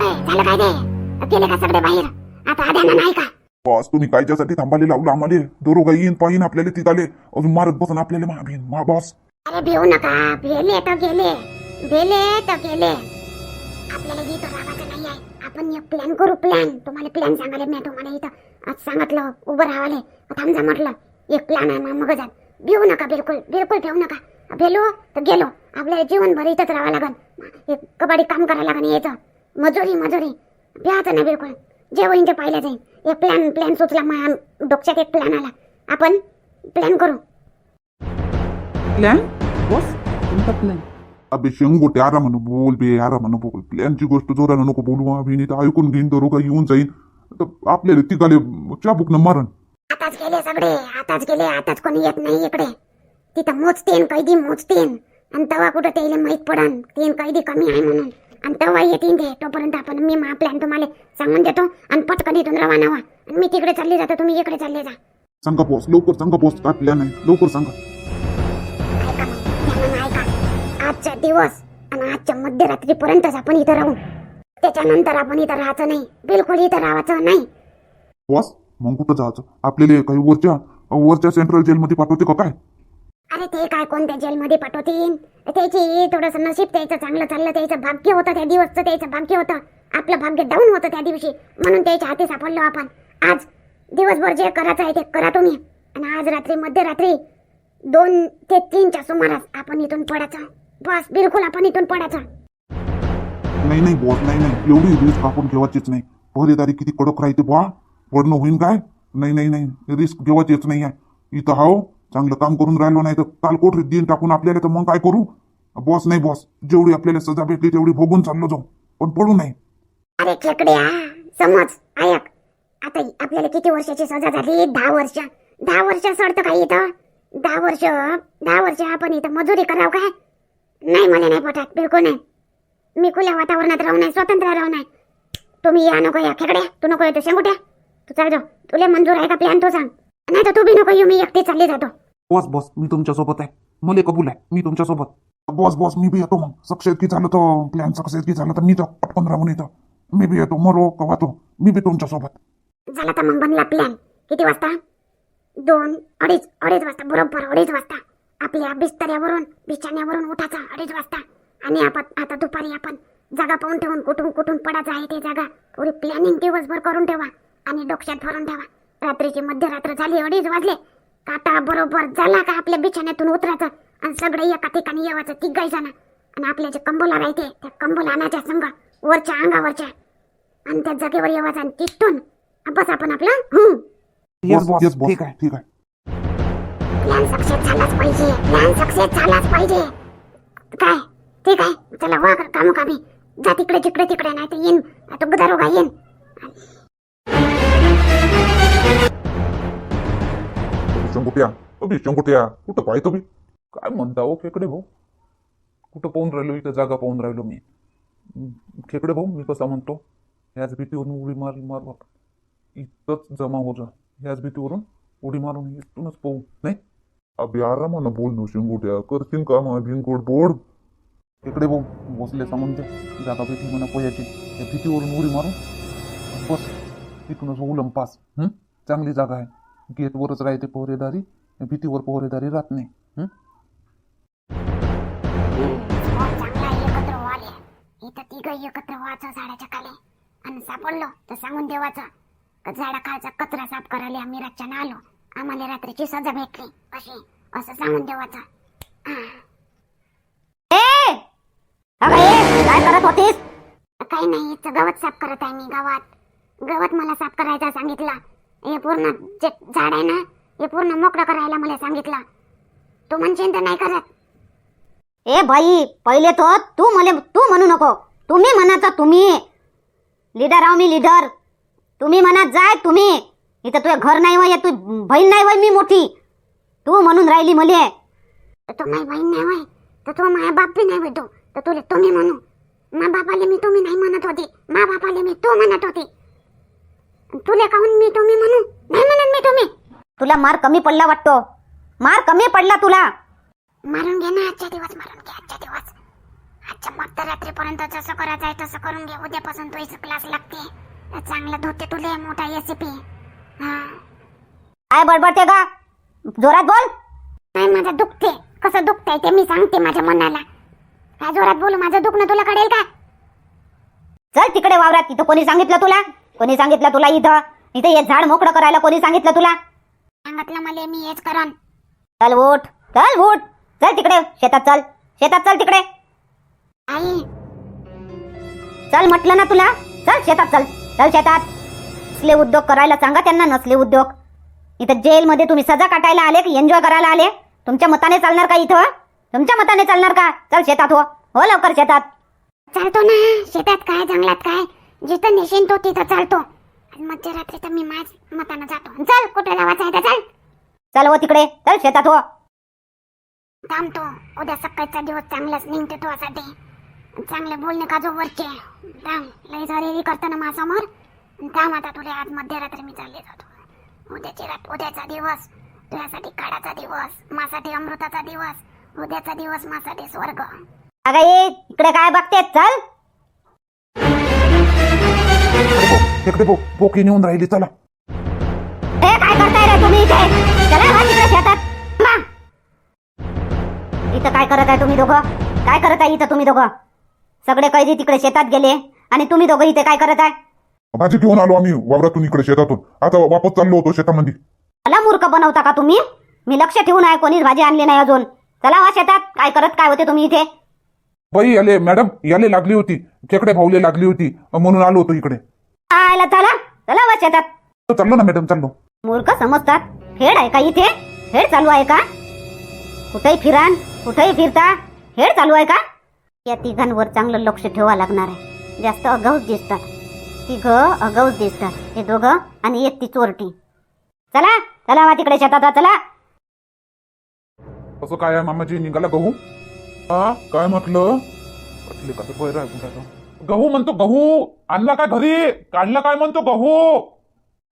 झालं काय ते गेले का सगळे बाहेर? आता आद्यानं नाही का? बॉस तुम्ही कायच्यासाठी थांबाले लावलं आम्हाला? दरोगा येईन पाहिन आपल्याला तिथाले. अजून मारत बसून आपल्याला मा भिन मा बॉस. अरे भिवू नका. भेले तर गेले. भेले तर गेले. आपल्याला इथं राहायचं नाही आहे. आपण एक प्लॅन करू प्लॅन तुम्हाला प्लॅन सांगायला मी तुम्हाला इथं आज सांगितलं उभं राहावले थांबजा म्हटलं एक प्लॅन आहे मग मगज भिवू नका बिलकुल बिलकुल ठेवू नका. भेलो तर गेलो. आपल्याला जीवनभर इथंच राहावं लागन. एक कबड्डी काम करायला लागन यायचं मजुरी मजुरी भ्यायचं नाही बिलकुल. जे होईन ते पाहिलं जाईल. एक प्लॅन प्लॅन सुचला माझ्या डोक्यात एक प्लॅन आला. आपण प्लॅन करू. प्लॅन बॉस कोणता प्लॅन अबे शेंगोटे आरामानं बोल बे आरामानं बोल. प्लॅनची गोष्ट जोरानं नको बोलू अभिनी तर ऐकून घेईन दरोगा येऊन जाईन. तर आपल्याला तिघाले चाबुकनं मारण. आताच गेले सगळे. आताच गेले. आताच कोणी येत नाही इकडे. तिथं मोजतेन कैदी मोजतेन. आणि तेव्हा कुठं त्याला माहीत पडन? तीन कैदी कमी आहे म्हणून. आणि तेव्हा येतील ते तोपर्यंत आपण मी मा प्लॅन तुम्हाला सांगून देतो आणि पटकन इथून रवाना व्हा. आणि मी तिकडे चालले जातो तुम्ही इकडे चालले जा. सांगा बॉस लवकर सांगा बॉस काय प्लॅन आहे? लवकर सांगा. ऐका मग ध्यानानं ऐका. आजचा दिवस आणि आजच्या मध्यरात्रीपर्यंतच आपण इथं राहू. त्याच्यानंतर आपण इथं राहायचं नाही. बिलकुल इथं राहायचं नाही. बॉस मग कुठं जायचं? आपल्याला काही वरच्या वरच्या सेंट्रल जेलमध्ये पाठवते का काय? अरे ते काय कोणत्या जेलमध्ये पाठवतील त्याची थोडस नशीब त्याचं चांगलं चाललं त्याचं भाग्य होतं त्या दिवसचं त्याचं भाग्य होतं. आपलं भाग्य डाऊन होतं त्या दिवशी. म्हणून त्याच्या हाती सापडलो आपण. आज दिवसभर जे करायचं आहे ते करा तुम्ही. आणि आज रात्री मध्यरात्री दोन ते तीनच्या सुमारास आपण इथून पडायचं. बस बिलकुल आपण इथून पडायचं. नाही नाही बॉस नाही नाही. एवढी रिस्क आपण घेवायचीच नाही. पहरेदारी किती कडक राहते बुवा. पडणं होईन काय? नाही नाही नाही. रिस्क घेवायचीच नाही आहे. इथं हाव. चांगलं काम करून राहिलो नाही तर काल कोठरीत दिन टाकून आपल्याला तर मग काय करू? बॉस नाही बॉस. जेवढी आपल्याला सजा भेटली तेवढी भोगून चाललो जाऊ. पण पडू नाही अरे खेकड्या समज ऐक आता आपल्याला किती वर्षाची सजा झाली? दहा वर्ष. दहा वर्ष सरत काय इथं? दहा वर्ष दहा वर्ष आपण इथं मजुरी करावं काय? नाही मला नाही पटात बिलकुल नाही. मी खुल्या वातावरणात राहू नाही स्वतंत्र राहू नाही तुम्ही या नको या खेकड्या तू नको येतो शेंगुट्या. तू चाल जाऊ. तुला मंजूर आहे का प्लॅन तो सांग. नाही तर तू बी नको येऊ मी एकटी चालली जातो. बॉस बॉस मी तुमच्यासोबत आहे. मला कबूल आहे मी तुमच्यासोबत. बॉस बॉस मी बी येतो मग. सक्सेस की झालं तर प्लॅन सक्सेस की झालं तर मी तर पटकन राहून येतो. मी बी येतो मरो कवा तो. मी बी तुमच्यासोबत. झाला तर मग बनला प्लॅन किती वाजता? दोन अडीच अडीच वाजता बरोबर अडीच वाजता. आपल्या बिस्तऱ्यावरून बिछाण्यावरून उठायचा अडीच वाजता. आणि आपण आता दुपारी आपण जागा पाहून ठेवून कुठून कुठून पडायचं आहे ते जागा थोडी प्लॅनिंग दिवसभर करून ठेवा. आणि डोक्यात भरून ठेवा. रात्रीची मध्यरात्र झाली अडीच वाजले. का आता बरोबर झाला का आपल्या बिछाण्यातून उतरायचं? आणि सगळे एका ठिकाणी येवायचं तिघाई जण. आणि आपल्या जे कंबोला राहते त्या कंबोला आणायच्या संघ वरच्या अंगावरच्या. आणि त्या जागेवर येवायचं आणि तिथून बस आपण आपलं हं yes boss yes boss boss ठीक आहे. ठीक आहे. प्लॅन सक्सेस झालाच पाहिजे. प्लॅन सक्सेस झालाच पाहिजे. काय? ठीक आहे. चला वा कामो कामी जा तिकडे तिकडे तिकडे नाही तर येईन. आता गुदारोगा येईन. शंकुट्या अबे शंकुट्या कुठं पाहतो बी काय म्हणता हो खेकडे भाऊ? कुठं पाहून राहिलो इथं जागा पाहून राहिलो मी? खेकडे भाऊ मी कसा म्हणतो ह्याच भीतीवरून उडी मार मार बाप इथंच जमा हो जा. ह्याच भीतीवरून उडी मारून इथूनच पाहू. नाही? अभि आरामानं बोल नो शिंगुट्या. करतील का मग भिंकोड बोर्ड? खेकडे भाऊ बसले सांगून ते जागा भीती म्हणा पोयाची त्या भीतीवरून उडी मारून बस. इथूनच उलम पास. चांगली जागा आहे. गेटवरच राहते पोहरेदारी भीतीवर पोहरेदारी राहत नाही. हं? चांगला एकत्र इथं तिघ एकत्र व्हायचं झाडाच्या खाली आणि सापडलो तर सांगून देवाचं का झाडाखालचा कचरा साफ करायला आम्ही रातच्यानं आलो आम्हाला रात्रीची सजा भेटली. अशी असं सांगून देवाचं. काय करत होतीस? काही नाही इथं गवत साफ करत आहे मी गावात. गवत मला साफ करायचं सांगितलं. हे पूर्ण जे झाड आहे ना हे पूर्ण मोकळं करायला मला सांगितलं. तू म्हणशील तर नाही करत. ए भाई पहिले तो तू मले तू म्हणू नको. तुम्ही म्हणाचा तुम्ही. लीडर आहो मी लीडर तुम्ही म्हणत जाय तुम्ही. इथं तुझं घर नाही वय तू बहीण नाही वय मी मोठी. तू म्हणून राहिली मले. तू माझी बहीण नाही होय तर तू माझ्या बाप बी नाही भेटू तर तुले तुम्ही म्हणू. मा बापाले मी तुम्ही नाही म्हणत होती. मा बापाले मी तू म्हणत होती. तुले काहून मी तुम्ही म्हणू? नाही म्हणत मी. तुम्ही तुला मार कमी पडला वाटतो. मार कमी पडला तुला. मारून घे ना आजच्या दिवस मारून घे आजच्या दिवस. अच्छा मध्यरात्रीपर्यंत जसं करायचं आहे तसं करून घे. उद्यापासून तुझी क्लास लागते. चांगलं धोते तुले मोठा एसीपी हा. काय बडबडते का जोरात बोल. नाही माझं दुखते कसं दुखतंय ते मी सांगते माझ्या मनाला. काय जोरात बोलू? माझं दुखणं तुला कळेल का? चल तिकडे वावरात इथं कोणी सांगितलं तुला? कोणी सांगितलं तुला इथं? इथं हे झाड मोकळं करायला कोणी सांगितलं तुला? सांगितलं मला मी हेच करन चल उठ चल उठ. चल तिकडे शेतात चल. शेतात चल तिकडे. आई. चल म्हटलं ना तुला. चल शेतात चल. चल शेतात. नसले उद्योग करायला सांगा त्यांना नसले उद्योग. इथं जेलमध्ये तुम्ही सजा काटायला आले की एन्जॉय करायला आले? तुमच्या मताने चालणार का इथं? तुमच्या मताने चालणार का? चल शेतात हो. हो लवकर शेतात. चालतो ना. शेतात काय जंगलात काय? जिथं नेशीन तो तिथं चालतो आज मध्यरात्री तर मी माझ मतानं जातो. चल कुठे जावायचं आहे तर चल. चल हो तिकडे. चल शेतात हो. थांबतो. उद्या सकाळचा दिवस चांगलाच निघते तुझ्यासाठी. चांगले बोलणे का जो वरचे थांब. लय झालेली करताना माझ्यासमोर. थांब आता तुला आज मध्यरात्री मी चालले जातो. उद्याची रात उद्याचा दिवस. तुझ्यासाठी काळाचा दिवस माझ्यासाठी अमृताचा दिवस उद्याचा दिवस माझ्यासाठी स्वर्ग. अगं इकडे काय बघते चल. तिकडे भाऊ पोकी नेऊन राहिली चला। हे काय करताय रे तुम्ही इथे? चला वा तिकडे शेतात. इथं काय करत आहे तुम्ही दोघं? काय करत आहे इथं तुम्ही दोघं? सगळे कैदी तिकडे शेतात गेले. आणि तुम्ही दोघं इथे काय करत आहे? भाजी घेऊन आलो आम्ही वावरातून इकडे शेतातून. आता वापस चाललो होतो शेतामध्ये मला मूर्ख बनवता का तुम्ही? मी लक्ष ठेवून आहे कोणीच भाजी आणली नाही अजून. चला वा शेतात. काय करत काय होते तुम्ही इथे? बाई याले मॅडम याले लागली होती. खेकडे भाऊले लागली होती. म्हणून आलो होतो इकडे. आयला चला. चला वा शेतात. चाललो ना मॅडम चाललो मूर्ख समजतात. खेळ आहे का इथे? खेळ चालू आहे का? कुठेही फिरान कुठेही फिरता खेळ चालू आहे का? या तिघांवर चांगलं लक्ष ठेवा लागणार आहे. जास्त अगाऊच दिसतात. तिघ अगाऊच दिसतात. हे दोघं आणि एक ती चोरटी. चला चला वा तिकडे शेतात वा, चला. कसं काय आहे मामाजी? निघाला गहू? हा काय म्हटलं? म्हटले का ते बैर आहे कुठं गहू म्हणतो गहू आणला काय घरी? काढला काय म्हणतो गहू?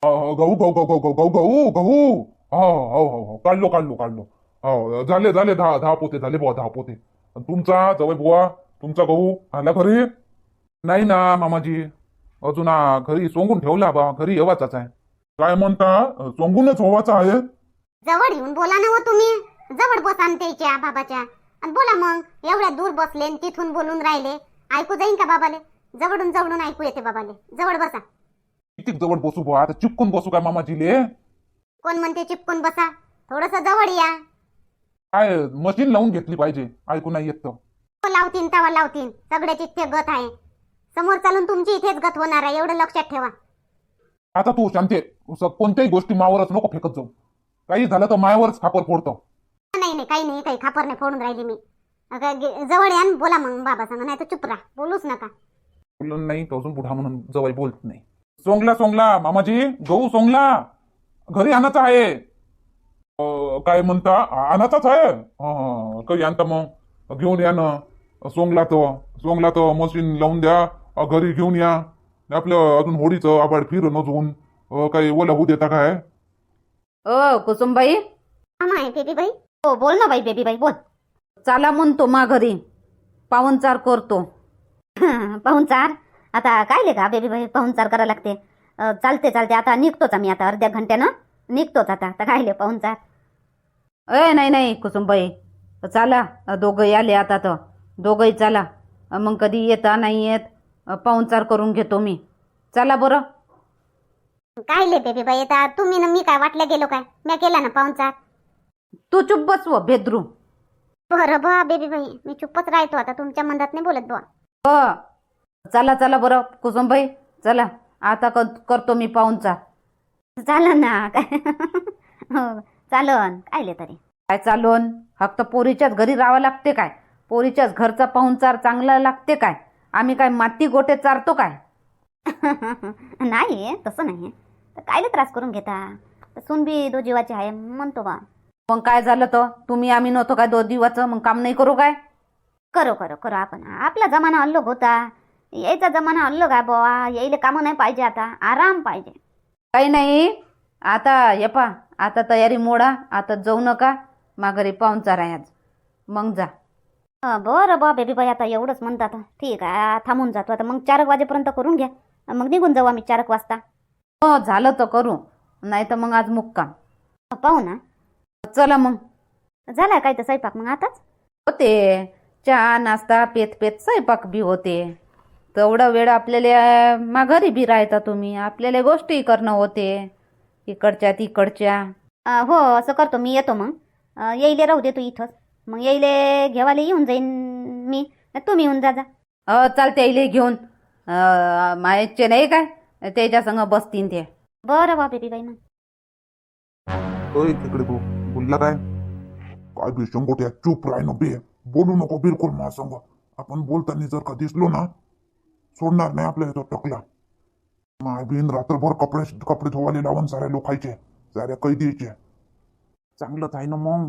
गहू गहू गहू गहू गहू गहू गहू. हो हो हो हो. काढलो काढलो काढलो. हो झाले झाले दहा दहा पोते झाले बुवा दहा पोते. तुमचा जवळ बुवा तुमचा गहू आला घरी? नाही ना मामाजी. अजून हा घरी सोंगून ठेवला बा घरी येवाचाच आहे. काय म्हणता? सोंगूनच होवाचा आहे? जवळ येऊन बोला ना हो तुम्ही. जवळ बसा न त्याच्या बाबाच्या. आणि बोला मग एवढ्या दूर बसले न तिथून बोलून राहिले. ऐकू जाईन का बाबाले? जवळून जवळून ऐकू येते बाबाले. जवळ बसा. किती जवळ बसू बुवा आता चिपकून बसू काय मामाजीले? कोण म्हणते चिपकून बसा? थोडस जवळ या. काय मशीन लावून घेतली पाहिजे. ऐकू नाही येत तर. हो, लावतीन तवा लावतीन. सगळ्याची इथे गत आहे. समोर चालून तुमची इथेच गत होणार आहे. एवढं लक्षात ठेवा. आता तू शांते स- कोणत्याही गोष्टी मावरच नको फेकत जाऊ. काही झालं तर मायावरच खापर फोडतो. नाही नाही काही नाही. काही खापर नाही फोडून राहिली मी. अगं, जवळ या बोला मग बाबा सांगा नाही तर चुप राहा. बोलूच नका. बोललं नाही तर अजून पुढा म्हणून जवळ बोलत नाही. सोंगला सोंगला मामाजी गहू सोंगला. घरी आणायचा आहे. अं, काय म्हणता? आ- आणायचाच आहे. हं, काही आणता मग? घेऊन या ना. सोंगला तो सोंगला तो मशीन लावून द्या. अं, घरी घेऊन या. आपलं अजून होडीचं आबाड फिरून अजून. अं, काही ओला होऊ देता काय? ओ कुसुमबाई? मामा आहे बेबी बाई हो बोल ना बाई बेबी बाई बोल. चला म्हणतो मा घरी. पाहुणचार करतो. पाहुणचार? आता काय ले का बेबी बाई पाहुणचार करावं लागते. अं, चालते चालते. आता निघतोच आम्ही आता अर्ध्या घंट्यानं. निघतोच आता. आता काय ले पाहुणचार? ए नाही नाही कुसुमबाई. चला. दोघंही आले आता तर. दोघंही चला. मग कधी येता नाही येत पाहुणचार करून घेतो मी. चला बरं. काय ले बेबी बाई आता तुम्ही ना मी काय वाटल्या गेलो काय? मी केला ना पाहुणचार? तू चुप बसव भेद्रू. बरं बा बेबी बाई मी चुपच राहतो आता तुमच्या मनात नाही बोलत बुवा. हो चला चला बरं कुसुमबाई चला आता क करतो मी पाहुणचार चालन ना काय? हो चालन काय ले तरी. काय चालून? फक्त पोरीच्याच घरी राहावं लागते काय? पोरीच्याच घरचा पाहुणचार चांगला लागते काय? आम्ही काय माती गोटे चारतो काय? नाही तसं नाही. तर कायले त्रास करून घेता? तर सून बी दो जीवाची आहे म्हणतो बा. मग काय झालं तर? तुम्ही आम्ही नव्हतो काय दोन दिवसाचं? मग काम नाही करू काय? करो करो करो आपण. आपला जमाना अल्लग होता. यायचा जमाना अल्लग आहे बुवा. यायला कामं नाही पाहिजे आता. आराम पाहिजे. काही नाही. आता ये पा. आता तयारी मोडा. आता जाऊ नका. माघारी पाहुणचार आहे आज. मग जा. अं, बरं बा बेबी बाई आता एवढंच म्हणतात. ठीक आहे. थांबून जातो. आता मग चार एक वाजेपर्यंत करून घ्या. मग निघून जाऊ आम्ही चार एक वाजता. हो झालं तर करू. नाही तर मग आज मुक्काम. पाहू ना. चला मग. झाला काय तर स्वयंपाक मग आताच? होते. चहा नाश्ता पेत पेत स्वयंपाक बी होते. तेवढा वेळ आपल्याला माघारी बी राहता तुम्ही. आपल्याला गोष्टी करणं होते. इकडच्या तिकडच्या. अं, हो असं करतो. मी येतो मग. येईले राहू दे तू इथंच. मग येईले घेवाले येऊन जाईन मी. तुम्ही येऊन जा जा. अ चालते इले घेऊन. अ, मायाचे नाही काय? त्याच्या संग बसतीन ते. बरं बेबी बाई मग. अय खेकडे काय काय बी शंकोट्या चूप राह ना बे. बोलू नको बिलकुल महासंघ आपण बोलताना जर का दिसलो ना सोडणार नाही आपल्या तो टकला. माय बिन रात्रभर कपडे कपडे धुवाले लावून साऱ्या लोकायचे साऱ्या कैदीचे. चांगलंच आहे ना मग.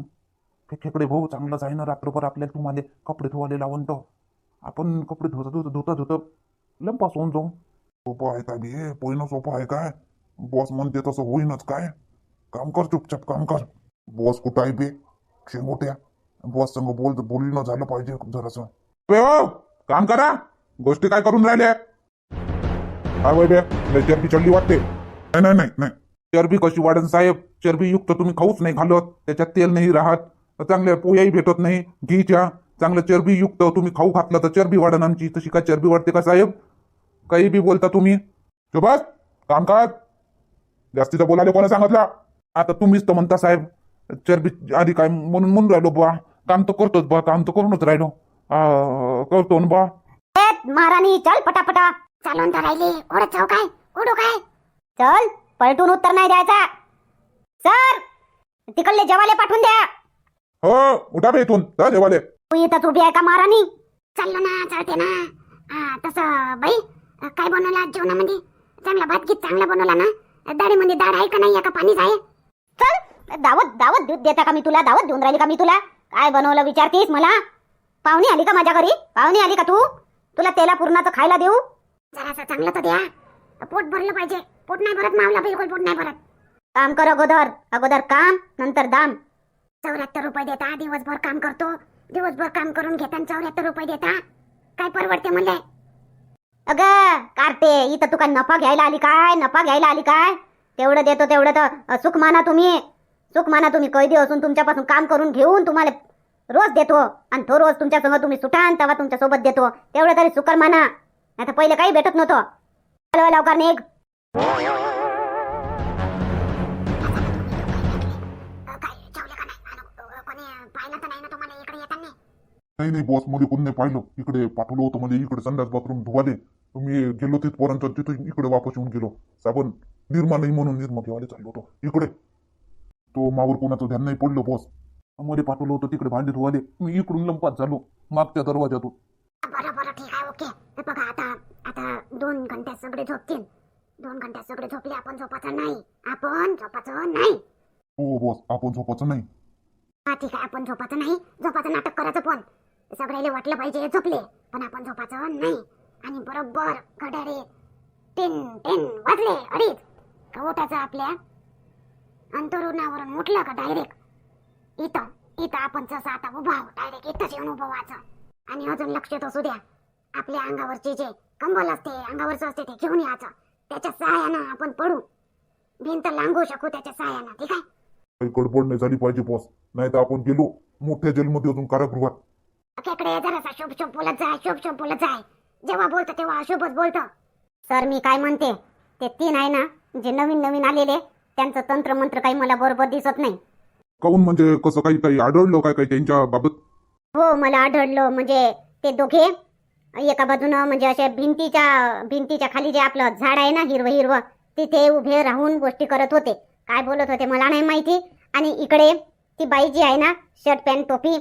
हे खेकडे भाऊ चांगलंच आहे ना रात्रभर आपल्याला तुम्हाला कपडे धुवाले लावून तो. आपण कपडे धुता धुता धुता धुता लंपास होऊन जाऊ. सोपं आहे का बी? पोयनं सोपं आहे काय? बॉस म्हणते तसं होईनच काय? काम कर चुपचाप काम कर. बॉस कुठं आहे बे? शेंगोट्या बॉस संग बोल बोलणं झालं पाहिजे जरासं. बे हो, काम करा. गोष्टी काय करून राहिल्या? काय वय बे? लय चरबी चढली वाटते. नाही नाही नाही नाही. चरबी कशी वाढन साहेब? चरबी युक्त तुम्ही खाऊच नाही घालत. त्याच्यात तेल नाही राहत. चांगल्या पोयाही भेटत नाही. घीच्या. चांगलं चरबी युक्त तुम्ही खाऊ घातलं तर चरबी वाढन आमची. तशी काय चरबी वाढते का साहेब? काही बी बोलता तुम्ही. बस काम कर. जास्तीचं बोलायला कोणा सांगितलं? आता तुम्हीच तर म्हणता साहेब. चरबी आधी काय म्हणून म्हणून राहिलो बा काम तर करतोच बा काम तर करूनच राहिलो. आ, करतो ना बा ए, महाराणी चल पटापटा. चालून तर राहिली. ओढत जाऊ काय? उडू काय? चल पलटून उत्तर नाही द्यायचा. सर तिकडले जवाले पाठवून द्या. हो उठा बे इथून. जा जेवाले. तू इथंच उभी आहे का महाराणी? चाललो ना चालते ना. हा तसं बाई काय बनवलं आज जेवणामध्ये? चांगला भात गीत चांगला बनवला ना. डाळीमध्ये डाळ आहे का नाही? आहे का पाणीच आहे. चल दावत दावत दूध देता का मी तुला? दावत देऊन राहिली का मी तुला? काय बनवलं विचारतीस मला? पाहुणी आली का माझ्या घरी? पाहुणी आली का तू? तुला तेला पूर्णाचं खायला देऊ? जरासा चांगलं तर द्या. पोट भरलं पाहिजे. पोट नाही भरत मावला बिलकुल पोट नाही भरत. काम कर अगोदर. अगोदर काम नंतर दाम. चौऱ्याहत्तर रुपये देता. दिवसभर काम करतो. दिवसभर काम करून घेता चौऱ्याहत्तर रुपये देता. काय परवडते म्हणले? अगं कार्ते. इथं तू काय नफा घ्यायला आली काय? नफा घ्यायला आली काय? तेवढं देतो तेवढं तर. सुख माना तुम्ही. सुख माना तुम्ही कैदी असून तुमच्यापासून काम करून घेऊन तुम्हाला रोज देतो. आणि तो रोज तुमच्या संग तुम्ही सुटान तेव्हा तुमच्यासोबत देतो. तेवढं तरी सुकर माना तर पहिले काही भेटत नव्हतं. लवकर निघ. नाही? नाही इकडे बॉसमध्ये कोणी पाहिलं. इकडे पाठवलं होतं म्हणजे इकडे संडास बाथरूम धुवाले. मी गेलो तिथपर्यंत तिथून इकडे वापस येऊन गेलो. साबण निर्मा नाही म्हणून निर्मा घेवाले चाललो होतो. इकडे. तो मावर कोणाचं ध्यान नाही पडलं बॉसमध्ये पाठवलं होतं तिकडे भांडी धुवाले. मी इकडून लंपात झालो मागच्या दरवाजातून बरं बरं ठीक आहे ओके. हे बघा आता आता दोन घंट्यात सगळे झोपतील. दोन घंट्यात सगळे झोपले आपण झोपायचं नाही. आपण झोपायचं नाही. हो बॉस आपण झोपायचं नाही. हा ठीक आहे आपण झोपायचं नाही. झोपाचं नाटक करायचं पण. सगळ्याला वाटलं पाहिजे झोपले पण आपण झोपायचं नाही. आणि बरोबर घड्याळे टेन टेन वाजले अडीच. का उठायचं आपल्या अंतरुणावरून उठलं का डायरेक्ट इथं इथं आपण जसं आता उभा आहोत डायरेक्ट इथंच येऊन उभं व्हायचं. आणि अजून लक्ष असू द्या. आपल्या अंगावरचे जे कंबल असते अंगावरचं असते ते घेऊन यायचं. त्याच्या सहाय्यानं आपण पडू. भिंत लांबू शकू त्याच्या सहाय्यानं ठीक आहे? काही गडबड नाही झाली पाहिजे बॉस नाही तर आपण गेलो मोठ्या जेलमध्ये अजून कारागृहात. अख्याकडे जरासा शुभ शुभ बोलत जाय शुभ शुभ बोलत जाय. जेव्हा बोलतो तेव्हा अशुभच बोलतो. सर मी काय म्हणते ते तीन आहे ना जे नवीन नवीन आलेले त्यांचं तंत्र मंत्र काही मला बरोबर दिसत नाही. काऊन म्हणजे कसं काही काही आढळलं काय काही त्यांच्या बाबत? हो मला आढळलं. म्हणजे ते दोघे एका बाजूनं म्हणजे अशा भिंतीच्या भिंतीच्या खाली जे आपलं झाड आहे ना हिरवं हिरवं तिथे उभे राहून गोष्टी करत होते. काय बोलत होते मला नाही माहिती. आणि इकडे ती बाई जी आहे ना शर्ट पॅन्ट टोपी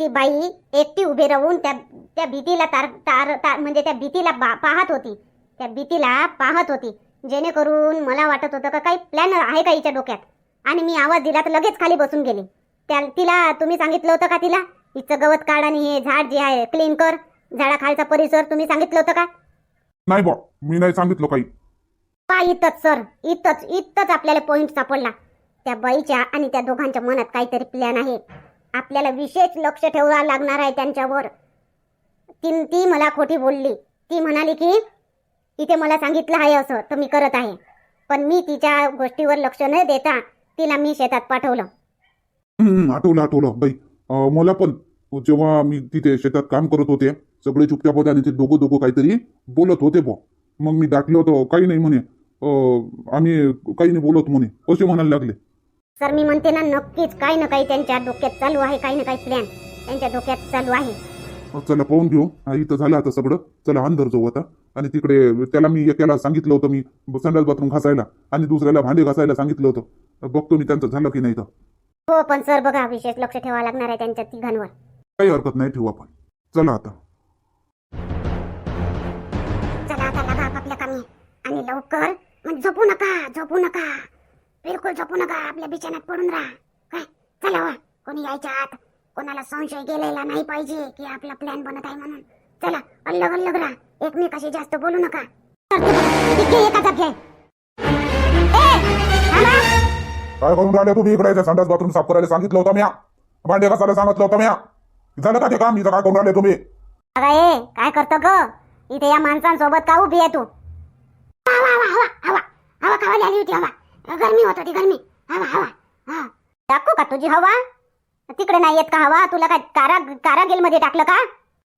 ती बाई एकटी उभी राहून त्या त्या भीतीला तार तार तार म्हणजे त्या भीतीला पाहत होती. त्या भीतीला पाहत होती. जेणेकरून मला वाटत होतं का काही प्लॅन आहे का हिच्या डोक्यात? आणि मी आवाज दिला तर लगेच खाली बसून गेली. त्या तिला तुम्ही सांगितलं होतं का तिला? हिचं गवत काढ आणि हे झाड जे आहे क्लीन कर. झाडाखालचा परिसर तुम्ही सांगितलं होतं का? नाही बा मी नाही सांगितलं काही. पा इथंच सर. इथंच इथंच आपल्याला पॉइंट सापडला. त्या बाईच्या आणि त्या दोघांच्या मनात काहीतरी प्लॅन आहे. आपल्याला विशेष लक्ष ठेवावं लागणार आहे त्यांच्यावर. ती ती मला खोटी बोलली. ती म्हणाली की इथे मला सांगितलं आहे असं तर मी करत आहे. पण मी तिच्या गोष्टीवर लक्ष न देता तिला मी शेतात पाठवलं. हम्म, आठवलं आठवलं. बाई अं, मला पण. जेव्हा मी तिथे शेतात काम करत होते सगळे चुपचाप होते आणि ते दोघं दोघं काहीतरी बोलत होते बो मग मी दाटलो होतो काही नाही म्हणे. अं, आम्ही काही नाही बोलत म्हणे. असे म्हणायला लागले. सर मी म्हणते ना नक्कीच काही ना काही त्यांच्या डोक्यात चालू आहे काही ना काही प्लॅन त्यांच्या डोक्यात चालू आहे. चला पाहून घेऊ. हा इथं झालं आता सगळं. चला अंदर जाऊ आता. आणि तिकडे त्याला मी एकाला सांगितलं होतं मी संडास बाथरूम घासायला आणि दुसऱ्याला भांडे घासायला सांगितलं होतं. बघतो मी त्यांचं झालं की नाही तर हो पण सर बघा विशेष लक्ष ठेवावं लागणार आहे त्यांच्या तिघांवर. काही हरकत नाही ठेवू आपण. चला आता. चला आता लागा आपापल्या कामी. आणि लवकर झोपू नका झोपू नका. बिलकुल झोपू नका आपल्या बिछाण्यात पडून राहा. काय? चला वा कोणी यायच्या आत? कोणाला संशय गेलेला नाही पाहिजे की आपला प्लॅन बनत आहे म्हणून. चला अल्लग अल्लग राहा एकमेकाशी जास्त बोलू नका. काय करून राहिले तुम्ही? इकडे संडास बाथरूम साफ करायला सांगितलं होतं म्या. भांडे घासायला सांगितलं होतं म्या. झालं का ते काम? इथं काय करून राहिले तुम्ही? काय करतो ग? इथे या माणसांसोबत का उभी आहे तू? हवा हवा हवा हवा. हवा खावायला आली होती हवा. गरमी होत होती गरमी. हवा हवा. टाकू का तुझी हवा? तिकडे नाही येत का हवा? तुला काय कारा कारागिलमध्ये टाकलं का?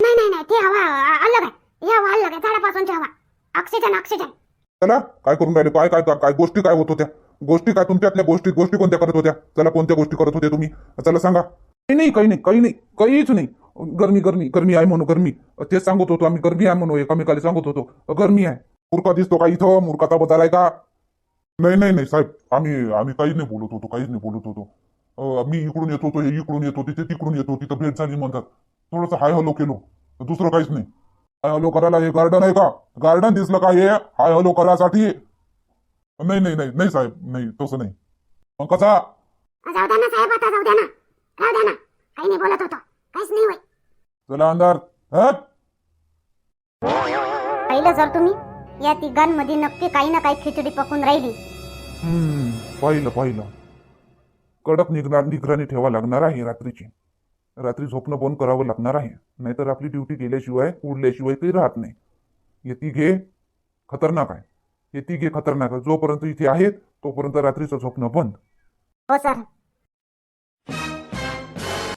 नाही नाही नाही ती हवा अलग आहे ही हवा अलग आहे झाडापासूनची हवा. Oxygen oxygen. चला काय करून राहिले? काय काय काय गोष्टी काय होत होत्या? गोष्टी काय तुमच्यातल्या गोष्टी गोष्टी कोणत्या करत होत्या? चला कोणत्या गोष्टी करत होत्या तुम्ही? चला सांगा. काही नाही काही नाही काही नाही काहीच नाही. गरमी गरमी गरमी आहे म्हणून गरमी. तेच सांगत होतो आम्ही गरमी आहे म्हणून एकामेकाला सांगत होतो. गरमी आहे. मूर्खा दिसतो का इथं? मूर्खाचा बदल आहे का? नाही नाही नाही साहेब. आम्ही आम्ही काहीच नाही बोलत होतो काहीच नाही बोलत होतो. मी इकडून येत होतो हे इकडून येतो तिथे तिकडून येतो तिथं भेट झाली म्हणतात. थोडंसं हाय हॅलो केलो दुसरं काहीच नाही. हाय हॅलो करायला हे गार्डन आहे का? गार्डन दिसलं का हे? हाय हॅलो करायसाठी? नाही नाही नाही नाही साहेब नाही तसं नाही. मग कसा? जाऊ द्या ना साहेब आता जाऊ द्या ना. राहू द्या ना. काही नाही बोलत होतो. काहीच नाही होय. चला अंधार. हट! पाहिलं सर तुम्ही या तिघांमध्ये नक्की काही ना काही खिचडी पकून राहिली. हम्म, पाहिलं पाहिलं. कडक निगरा निगराणी ठेवा लागणार आहे रात्रीची. रात्री झोपणं बंद करावं लागणार आहे. नाहीतर आपली ड्युटी गेल्याशिवाय उडल्याशिवाय काही राहत नाही. हे तिघे खतरनाक आहे. हे तिघे खतरनाक आहे. जोपर्यंत इथे आहेत तोपर्यंत रात्रीचं झोपणं बंद. हो सर.